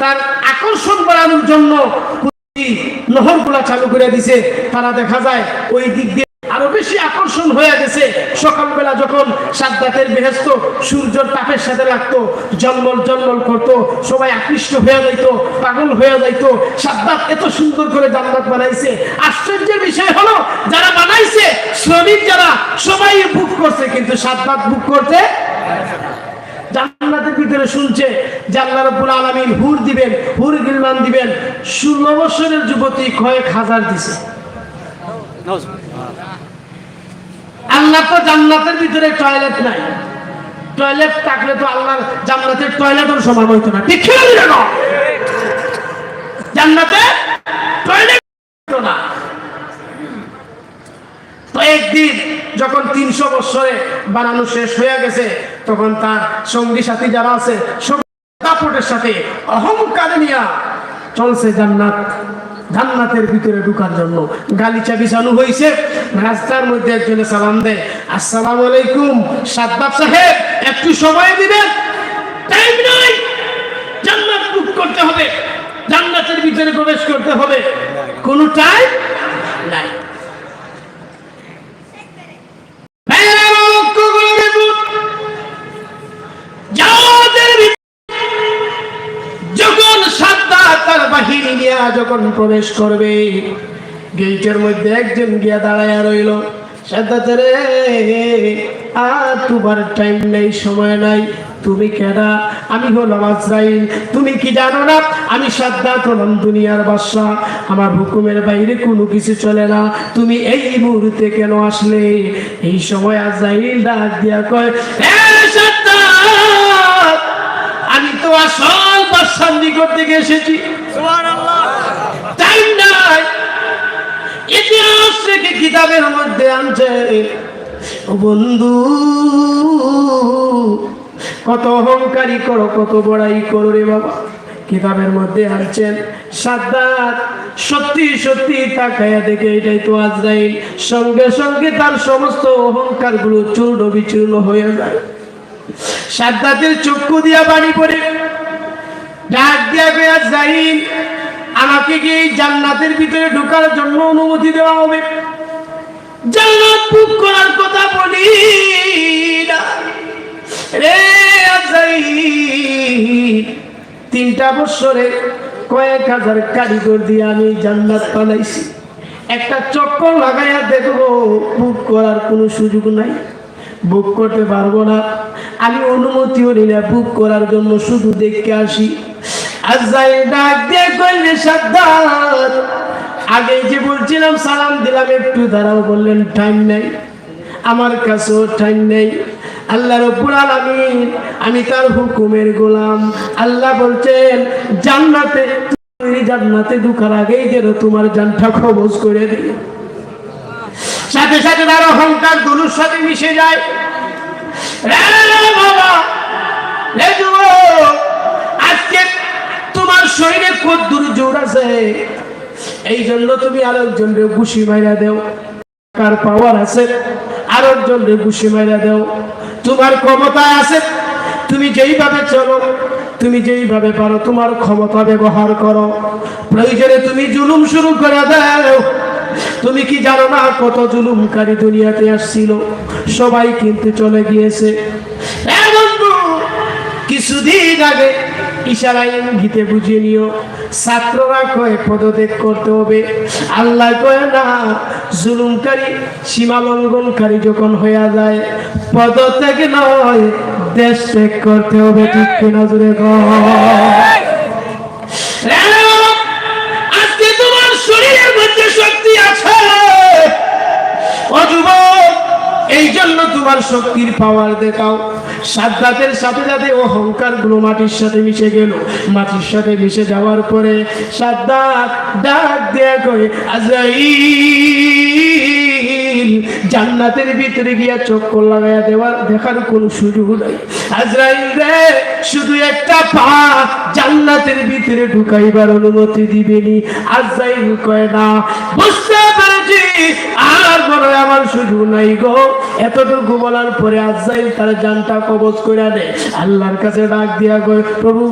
তার আকর্ষণ বাড়ানোর জন্য নহরগুলা চালু করে দিছে। তারা দেখা যায় ওই দিক দিয়ে আরও বেশি আকর্ষণ হয়ে গেছে। সকালবেলা যখন সাদ্দাতের বেহেস্ত সূর্যের তাপের সাথে লাগতো জন্মল জন্মল করতো, সবাই আকৃষ্ট হয়ে যাইত, পাগল হয়ে যাইত। সাদ্দাত এত সুন্দর করে জান্নাত বানাইছে। আশ্চর্যের বিষয় হলো, যারা বানাইছে, শ্রমিক যারা, সবাই বুক করছে, কিন্তু সাদ্দাত বুক করতে জান্নাতের ভিতরে শুনছে যে আল্লাহ রাব্বুল হুর দিবেন, হুর গিলমান দিবেন। ষোলো বছরের যুবতী কয়েক হাজার দিছে। আল্লাহ তো জান্নাতের ভিতরে টয়লেট নাই। টয়লেট থাকলে তো আল্লাহ জান্নাতের টয়লেটের সমান হইতো না। ঠিক ছিল না জান্নাতে টয়লেট হইতো না তো একদিন যখন তিনশো বৎসরে বানানো শেষ হয়ে গেছে, তখন তার সঙ্গী সাথী যারা আছে দাপটের সাথে অহংকার নিয়া চলছে জান্নাত। জান্নাতের ভিতরে ঢুকার জন্য গালিচা বিছানো হয়েছে। রাস্তার মধ্যে একজনে সালাম দেয়, আসসালামু আলাইকুম সাদ্দাব সাহেব, একটু সময় দিবেন? টাইম নাই, জান্নাত বুক করতে হবে, জান্নাতের ভিতরে প্রবেশ করতে হবে। কোনো টাইম? নাই ভাইয়েরা আমার লক্ষ্য করে দেখুন, জামাতের ভিতরে যখন সাদ্দা তার বাহিনী নিয়ে যখন প্রবেশ করবে গেটের মধ্যে একজন গিয়া দাঁড়ায় রইল। আর তোমার টাইম নেই, সময় নাই। তুমি কেডা? আমি হলাম আজরাইল। তুমি কি জানো না? আমি সাদ্দাত হলাম দুনিয়ার আমার হুকুমের বাইরে কোনো কিছু চলে না। তুমি এই মুহূর্তে কেন আসলে? এই সময় আজরাইল ডাক দিয়া কয় আমি তো আসল থেকে এসেছি। টাইম নাই। ইতিহাস থেকে কিতাবের মধ্যে আনছে। বন্ধু, কত অহংকারী করো, কত বড়াই করো রে বাবা। কিতাবের মধ্যে আনছেন সাদ্দাত, সত্যি সত্যি তাকায়া দেখে এটাই তো আজরাইল। সঙ্গে সঙ্গে তার সমস্ত অহংকারগুলো চূর্ণ বিচূর্ণ হয়ে যায়। সাদ্দাতের চক্ষু দিয়া বাড়ি পড়ে। আমাকে কি জান্নাতের ভিতরে ঢোকার জন্য অনুমতি দেওয়া হবে? জান্নাত বুক করার কথা বলি রে তিনটা বছরে কয়েক হাজার কারিগর দিয়ে আমি জান্নাত বানাইছি। একটা চক্কর লাগাইয়া দেখব বুক করার কোনো সুযোগ নাই। বুক করতে পারব না। আমি অনুমতিও নিলে বুক করার জন্য শুধু দেখতে আসি। আগে যে বলছিলাম, সালাম দিলাম, একটু দাঁড়াও বললেন টাইম নেই। আমার কাছেও টাইম নেই। আল্লাহ রব্বুল আলামিন, আমি তার হুকুমের গোলাম। আল্লাহ বলছেন, জান্নাতে জান্নাতে ঢুকার আগেই যেন তোমার জানটা খবজ করে দিই। সাথে সাথে তার অহংকার দুলুর সাথে মিশে যায়। কদ্দুর জোর আছে এই জন্য তুমি মাইরা দেও। কার পাওয়ার আছে মাইরা দেও। তোমার ক্ষমতা আছে, তুমি যেইভাবে চলো, তুমি যেইভাবে পারো, তোমার ক্ষমতা ব্যবহার করো। প্রয়োজনে তুমি জুলুম শুরু করে দাও। তুমি কি জানো না কত জুলুমকারী দুনিয়াতে আসছিল? সবাই কিন্তু চলে গিয়েছে। কিছুদিন আগে ইশারায় ইঙ্গিতে বুঝিয়ে নিও, ছাত্ররা কয়ে পদত্যাগ করতে হবে। আল্লাহ কয়ে না, জুলুমকারী সীমা লঙ্ঘনকারী যখন হয়ে যায়, পদত্যাগ নয়, দেশ ত্যাগ করতে হবে, ঠিক কিনা জুড়ে এই জন্য তোমার শক্তির পাওয়ার দেখাও। সাদ্দাতের সাথে সাথে অহংকারগুলো মাটির সাথে মিশে গেল। মাটির সাথে মিশে যাওয়ার পরে সাদ্দাত ডাক দেয়া করে জান্নাতের ভিতরে গিয়া চক্কর লাগাইয়া দেওয়ার, দেখার কোনো সুযোগ নাই। আজরাইল রে, শুধু একটা পা জান্নাতের ভিতরে ঢুকাইবার অনুমতি দিবেনি। আজরাইল কয় না, বুঝতে সুযোগ নাই গো। এতটুকু বলার পরে আজরাইল তার জানটা কবজ করে দেয়। আল্লাহর কাছে ডাক দিয়া গো প্রভু